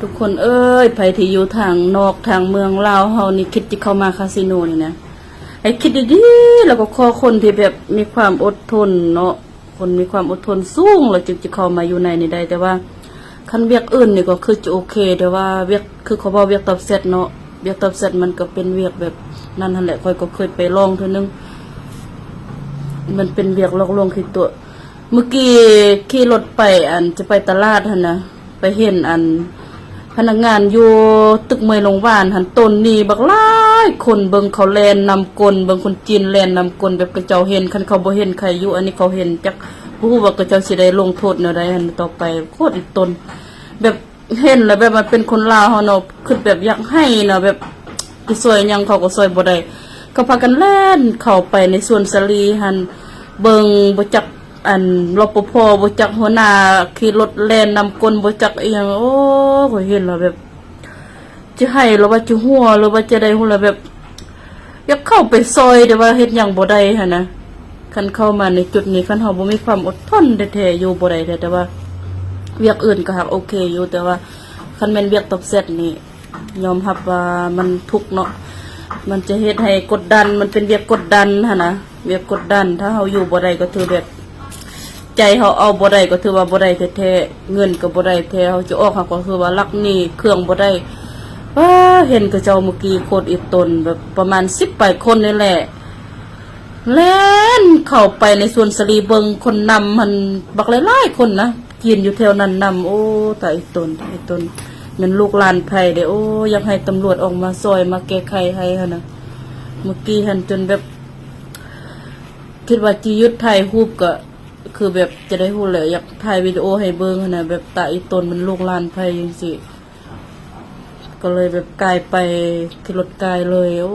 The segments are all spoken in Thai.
ทุกคนเอ้ยไผที่อยู่ทางนอกทางเมืองลาวเฮานี่คิดจะเข้ามาคาสิโนนี่นะให้คิดดีๆแล้วก็ขอคนที่แบบมีความอดทนเนาะคนมีความอดทนสูงแล้วจึงจะเข้ามาอยู่ในนี่ได้ แต่ว่าคันเวียกอื่นนี่ก็คือจะโอเค แต่ว่าเวียกคือเขาบอกเวียกตอบเสร็จเนาะเวียกตอบเสร็จมันก็เป็นเวียกแบบนั่นนั่นแหละคอยก็เคยไปลองเทื่อนึงมันเป็นเวียกลอกลวงคือตัว เมื่อกี้ขี่รถไปอันจะไปตลาดหั่นนะไปเห็นอัน พนักงานอยู่ตึกเมยโรงพยาบาลหันต้นนี่บักหลายคนเบิ่งเขาแลนนำกลเบิ่งคนจีนแลนนำกลแบบกระเจ้าเห็นคันเขาบ่เห็นใครอยู่อันนี้เขาเห็นจักบ่ฮู้ว่ากระเจ้าสิได้ลงโทษแนวใดหันต่อไปโคตรอีตน แบบเห็นแล้วแบบมันเป็นคนลาวเฮาเนาะคือแบบอยากให้เนะแบบสิซอยหยังเขาก็ซอยบ่ได้ก็พากันแล่นเข้าไปในสวนสลีหันเบิ่งบ่จัก อันรปภบจักหัวหน้าขี่รถแล่นนำกลบจักอีหยังโอ้ก็เห็นแล้วแบบ จะให้หรือว่าจะหัวหรือว่าจะได้หัวแล้วแบบ อยากเข้าไปซอยแต่ว่าเฮ็ดหยังบ่ได้หั่นะคันเข้ามาในจุดนี้คันเฮาบ่มีความอดทนแท้ๆอยู่บ่ได้แท้แต่ว่า เวียกอื่นก็หักโอเคอยู่แต่ว่าคันแม่นเวียกตบเสร็จนี่ยอมรับว่ามันทุกเนาะมันจะเฮ็ดให้กดดัน มันเป็นเวียกกดดันหั่นนะเวียกกดดัน ถ้าเฮาอยู่บ่ได้ก็ถือแบบ ใจเฮาเอาบ่ได้ก็ถือว่าบ่ได้แท้ๆเงินก็บ่ได้แท้เฮาจะออกหักก็คือว่าลักนี้เครื่องบ่ได้ว้าเห็นกระเจ้าเมื่อกี้โคตรอิดตนแบบประมาณ10ปลายคนนี่แหละแล่นเข้าไปในส่วนสลีเบิงคนนำมันบักหลายๆคนนะกินอยู่แถวนั้นนำโอ้ตายตนตายตนมันลูกลานไผ่เด้โอ้อยากให้ตำรวจออกมาซอยมาแก้ไขให้หั่นะเมื่อกี้หันจนแบบ คิดว่าจียุดถ่ายรูปก็ คือแบบจะได้ฮู้เลยอยากถ่ายวิดีโอให้เบิ่งนะแบบตาอีตนมันลูกลานไผจังซี่ก็เลยแบบกลายไปคือรถกายเลยโอ้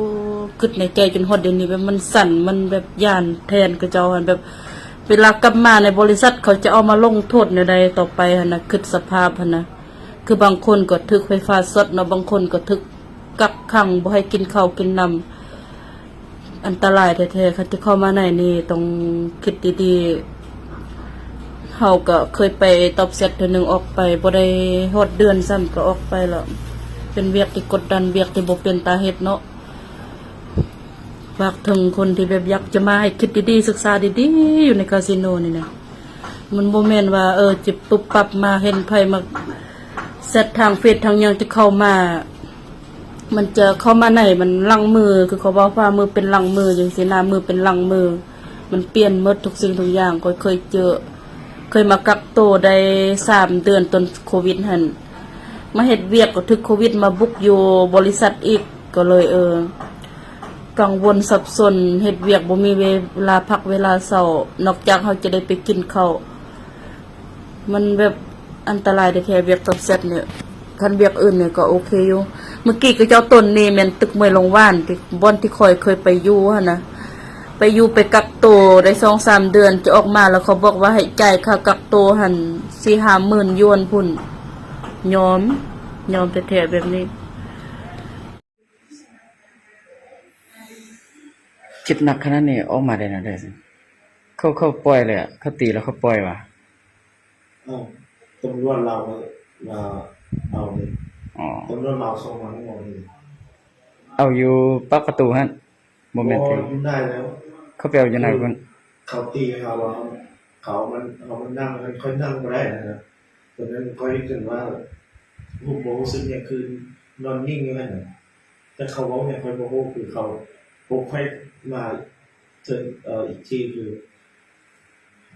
กึดในใจจนฮอดเดี๋ยวนี้แบบมันสั่นมันแบบย่านแทนกระเจ้าแบบเวลากลับมาในบริษัทเขาจะเอามาลงโทษในใดต่อไปนะคือสภาพนะคือบางคนก็ทึกไฟฟ้าสดเนาะบางคนก็ทึกกักขังบ่ให้กินข้าวกินน้ำอันตรายแท้ๆคันที่เข้ามาในนี่ต้องคิดดีๆ เฮาก็เคยไปตอบเซตเทื่อหนึ่งออกไปบ่ได้ฮอดเดือนซ้ำก็ออกไปแล้วเป็นเวียกที่กดดันเวียกที่บ่เป็นตาเฮ็ดเนาะฝากถึงคนที่แบบอยากจะมาให้คิดดีๆศึกษาดีๆอยู่ในคาสิโนนี่นะมันบ่แม่นว่าเออจิบปุ๊บปับมาเห็นไผมาเซตทางเฟซทางยังจะเข้ามา มันจะเข้ามาไหนมันลังมือคือเขาบอกว่ามือเป็นลังมืออย่างสินามือเป็นลังมือ มันเปลี่ยนมดทุกสิ่งทุกอย่างก็เคยเจอ เคยมากักตัวได้สามเดือนตอนโควิดหันมาเฮ็ดเวียกก็ถึกโควิดมาบุกอยู่บริษัทอีกก็เลยเออ กังวลสับสนเฮ็ดเวียกบ่มีเวลาพักเวลาเศร้านอกจากเขาจะได้ไปกินเขามันแบบอันตรายแต่แท้เวียกตับเซตเนี่ยคันเวียกอื่นเนี่ยก็โอเคอยู่ เมื่อกี้ก็เจ้าตนนี่แม่นตึกเมยโรงว่านที่บ่อนที่คอยเคยไปอยู่หั่นะ อยู่ไปกักตัวได้2-3เดือนจะออกมาแล้วเขาบอกว่าให้จ่ายค่ากักตัวหั่น4-5หมื่นหยวนพุ่นยอม ยอมแท้ๆแบบนี้คิดหนักขนาดนี้ออกมาได้นะได้สิเขาเขาปล่อยเลยอะเขาตีแล้วเขาปล่อยว่ะเอ้าตำรวจเรามาเอาเลยอ๋อตำรวจเราส่งมาให้เราเลยเอาอยู่ปักประตูฮะโมเมนต์พอที่ขึ้นได้แล้ว เขาไปเอาอยู่ไหนคนเขาตีเขาว่าเขามันเขามันนั่งมันค่อยนั่งไม่ได้นะครับตอนนั้นค่อยถึงว่าลูกโบซึ่งเนี่ยคือนอนนิ่งอยู่นั่นน่ะแต่เขาบอกเนี่ยค่อยโบโหคือเขาโบค่อยมาเจอเอ่ออีกทีคือ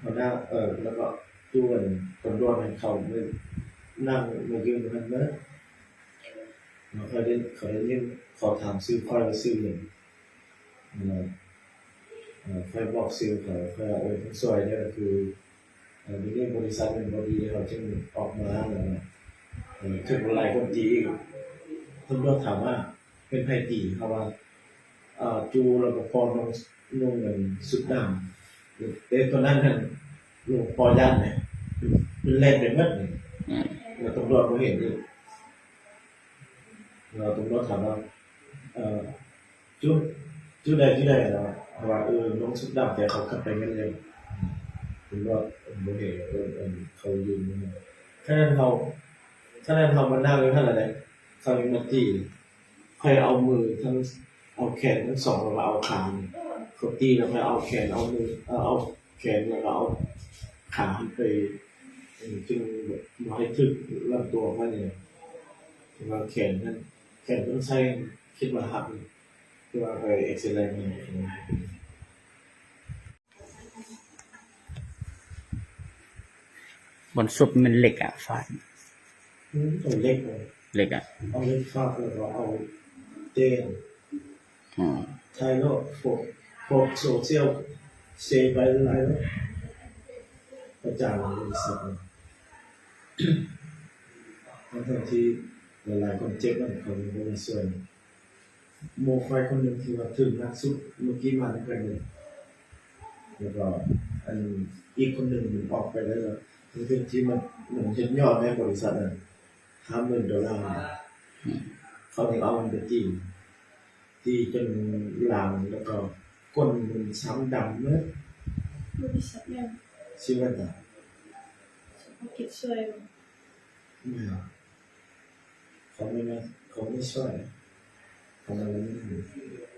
หัวหน้าเออแล้วก็ดูกันตำรวจให้เขาไม่นั่งมายืนตรงนั้นเนอะเราเคยได้เคยได้ยินขอถามซื้อค่อยและซื้อหนึ่งเอ่อเอ่ อค่อยบอกซื้อเขาค่อยเอาไปทั้งซอยเนี่ยคือเอ่อมีเรื่องบริษัทเป็นบดีเขาจึงออกมาอะไรเนี่ยถึงหลายคนจีอีกตำรวจถามว่าเป็นไผตีเขาว่าจูแล้วก็พอลงลงเงินสุดดำเด็กตัวนั้นนั่นลงปอย่านเนี่ยเป็นเล่นเป็นเม็ดเนี่ยแล้วตำรวจเขาเห็นอีกเราตำรวจถามว่าจุดจุดใดที่ใดเรา ว่าเออลงสุดดำแต่เขาขับไปกันเลยถึงว่าโมเหตุเออเออเขายืนนี่แค่นั้นเขาถ้านั้นเขามานั่งอยู่ท่านอะไรเขายังมาตีค่อยเอามือทั้งเอาแขนทั้งสองแล้วเอาขาเขาตีแล้วค่อยเอาแขนเอามือเอาเอาแขนแล้วก็เอาขาไปจึงแบบมาให้ถึกลำตัวมันเนี่ยถึงว่าแขนนั่นแขนต้องใช้คิดว่าหักนี่คื อว่าไปเอ็กซเรย์เนี่ยบนซุปมันเหล็กอะฟาดอืมตัวเล็กเลยเหล็กอะเอาเล็กฟาดแล้วก็เอาเต้นอ๋อไทยโลกพวกพวกโซเชียลเซไปหลายแล้วประจานบริษัทเนี่ยทั้งที่หลายๆคนเจ็บนั่นเขาเป็นคนส่วน โมไฟคนหนึ่งที่ว่าถึงนักสุดเมื่อกี้มาทั้งกันเลยแล้วก็อันอีกคนหนึ่งมันออกไปแล้วก็มันเป็นที่มันเหมือนเห็นยอดในบริษัทน่ะห้าหมื่นดอลลาร์เขาถึงเอามันไปตีตีจนหลังแล้วก็ก้นมันช้ำดำเมื่อบริษัทเนี่ยชื่อว่าอะไรเขาคิดช่วยไม่เอาเขาไม่มาเขาไม่ช่วย เ